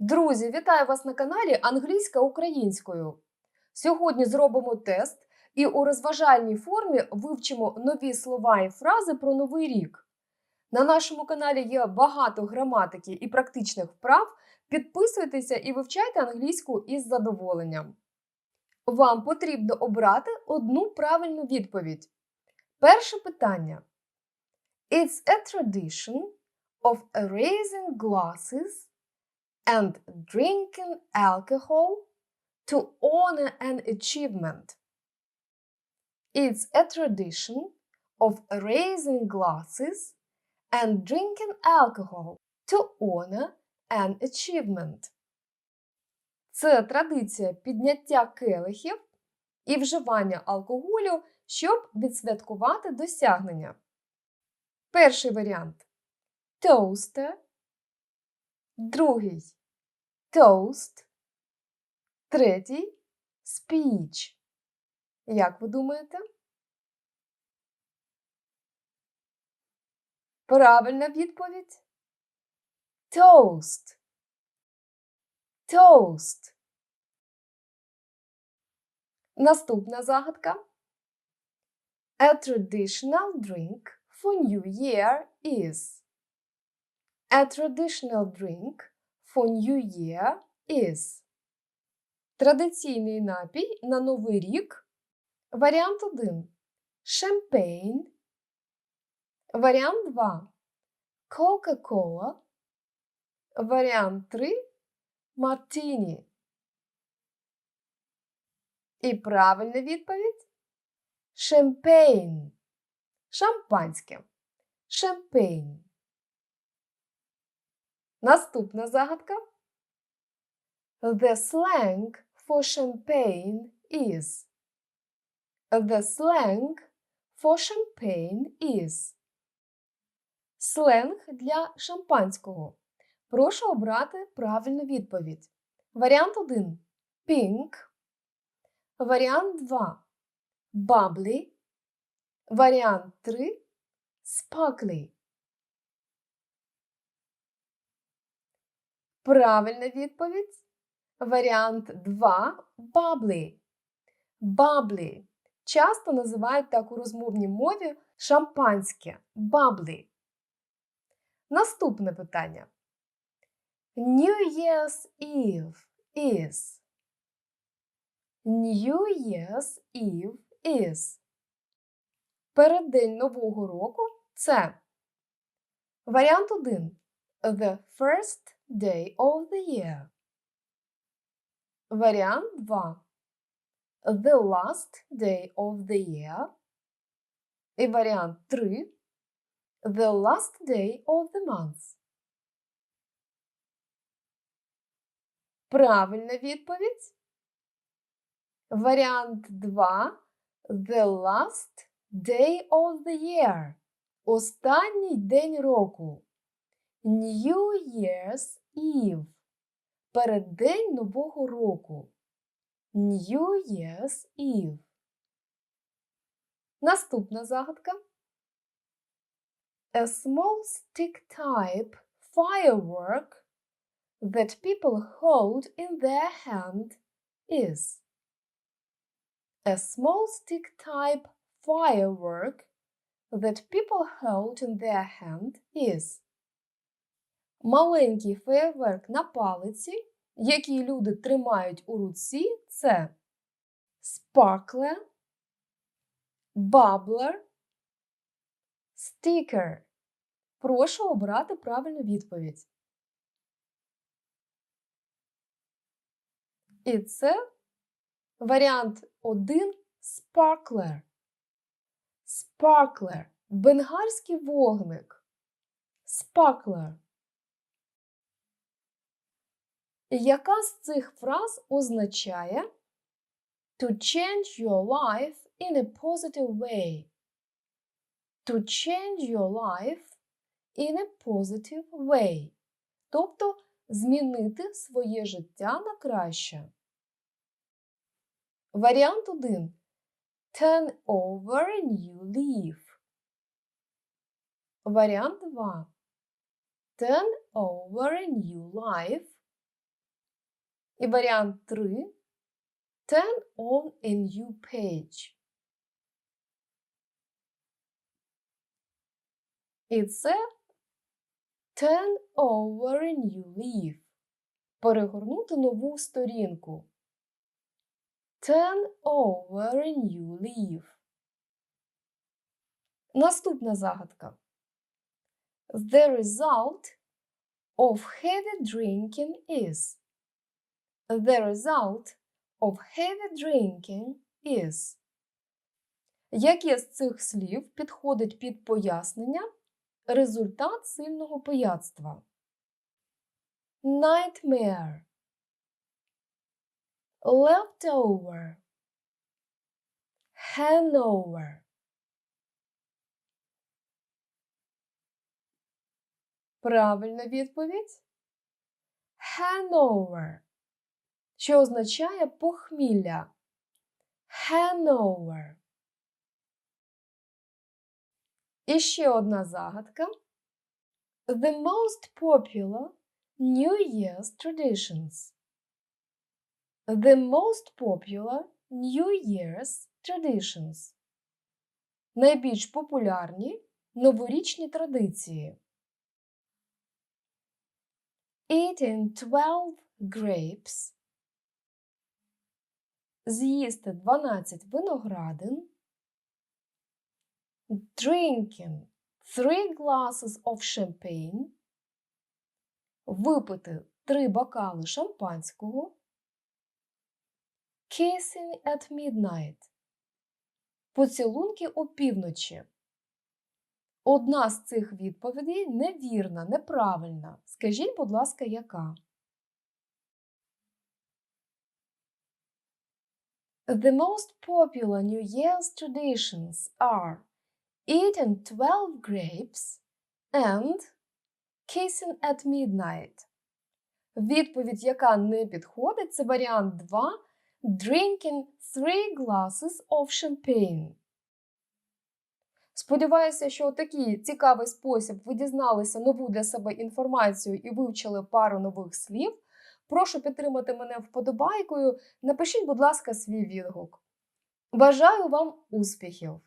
Друзі, вітаю вас на каналі Англійська українською. Сьогодні зробимо тест і у розважальній формі вивчимо нові слова і фрази про новий рік. На нашому каналі є багато граматики і практичних вправ. Підписуйтеся і вивчайте англійську із задоволенням. Вам потрібно обрати одну правильну відповідь. Перше питання. It's a tradition of raising glasses and drinking alcohol to honor an achievement. It's a tradition of raising glasses and drinking alcohol to honor an achievement. Це традиція підняття келихів і вживання алкоголю, щоб відсвяткувати досягнення. Перший варіант toaster, другий toast, третій speech. Як ви думаєте? Правильна відповідь toast. Toast. Наступна загадка. A traditional drink for New Year is. A traditional drink Year is. Традиційний напій на Новий рік. Варіант 1. Шампейн. Варіант 2. Кока-кола. Варіант 3. Мартіні. І правильна відповідь Шампейн. Шампанське. Шампейн. Наступна загадка. The slang for champagne is. The slang for champagne is. Сленг для шампанського. Прошу обрати правильну відповідь. Варіант 1. Pink. Варіант 2. Bubbly. Варіант 3. Sparkly. Правильна відповідь. Варіант 2. Bubbly. Bubbly. Часто називають так у розмовній мові шампанське. Bubbly. Наступне питання. New Year's Eve is. New Year's Eve is. Переддень Нового року це варіант 1. The first day of the year. Варіант 2. The last day of the year. І варіант 3. The last day of the month. Правильна відповідь. Варіант 2. The last day of the year. Останній день року. New Year's Eve. Переддень Нового року. New Year's Eve. Наступна загадка. A small stick type firework that people hold in their hand is. A small stick type firework that people hold in their hand is. Маленький феєрверк на палиці, який люди тримають у руці, це sparkler, bubbler, sticker. Прошу обрати правильну відповідь. І це варіант 1 sparkler. Sparkler – бенгарський вогник. Sparkler. Яка з цих фраз означає to change your life in a positive way? To change your life in a positive way. Тобто змінити своє життя на краще. Варіант 1. Turn over a new leaf. Варіант 2. Turn over a new life. І варіант 3 Turn on a new page. І це Turn over a new leaf. Перегорнути нову сторінку. Turn over a new leaf. Наступна загадка. The result of heavy drinking is. The result of heavy drinking is. Яке з цих слів підходить під пояснення результат сильного пияцтва? Nightmare. Leftover. Hangover. Правильна відповідь Hanover, що означає похмілля. Hanover. І ще одна загадка. The most popular New Year's traditions. The most popular New Year's traditions. Найбільш популярні новорічні традиції. Eating 12 grapes. З'їсти 12 виноградин. Drinking 3 glasses of champagne. Випити 3 бокали шампанського. Kissing at midnight. Поцілунки опівночі. Одна з цих відповідей невірна, неправильна. Скажіть, будь ласка, яка? The most popular New Year's traditions are eating 12 grapes and kissing at midnight. Відповідь, яка не підходить, це варіант 2 drinking 3 glasses of champagne. Сподіваюся, що у такий цікавий спосіб ви дізналися нову для себе інформацію і вивчили пару нових слів. Прошу підтримати мене вподобайкою. Напишіть, будь ласка, свій відгук. Бажаю вам успіхів!